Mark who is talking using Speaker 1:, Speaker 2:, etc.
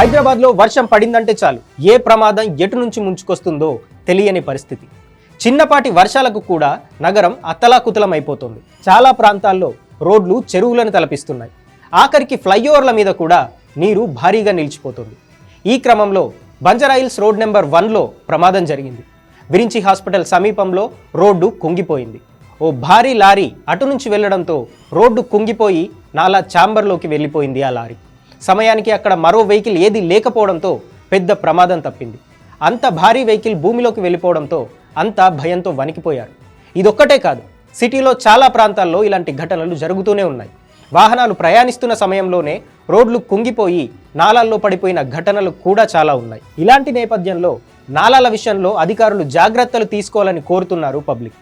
Speaker 1: హైదరాబాద్లో వర్షం పడిందంటే చాలు. ఏ ప్రమాదం ఎటు నుంచి ముంచుకొస్తుందో తెలియని పరిస్థితి. చిన్నపాటి వర్షాలకు కూడా నగరం అత్తలాకుతలం అయిపోతుంది చాలా ప్రాంతాల్లో రోడ్లు చెరువులను తలపిస్తున్నాయి. ఆఖరికి ఫ్లైఓవర్ల మీద కూడా నీరు భారీగా నిలిచిపోతుంది. ఈ క్రమంలో బంజరాయిల్స్ రోడ్ నెంబర్ వన్లో ప్రమాదం జరిగింది. విరించి హాస్పిటల్ సమీపంలో రోడ్డు కుంగిపోయింది. ఓ భారీ లారీ అటు నుంచి వెళ్ళడంతో రోడ్డు కుంగిపోయి నాలా ఛాంబర్లోకి వెళ్ళిపోయింది ఆ లారీ. సమయానికి అక్కడ మరో వెహికల్ ఏది లేకపోవడంతో పెద్ద ప్రమాదం తప్పింది. అంత భారీ వెహికల్ భూమిలోకి వెళ్ళిపోవడంతో అంతా భయంతో వణికిపోయారు. ఇదొక్కటే కాదు సిటీలో చాలా ప్రాంతాల్లో ఇలాంటి ఘటనలు జరుగుతూనే ఉన్నాయి. వాహనాలు ప్రయాణిస్తున్న సమయంలోనే రోడ్లు కుంగిపోయి నాలాల్లో పడిపోయిన ఘటనలు కూడా చాలా ఉన్నాయి. ఇలాంటి నేపథ్యంలో నాలాల విషయంలో అధికారులు జాగ్రత్తలు తీసుకోవాలని కోరుతున్నారు పబ్లిక్.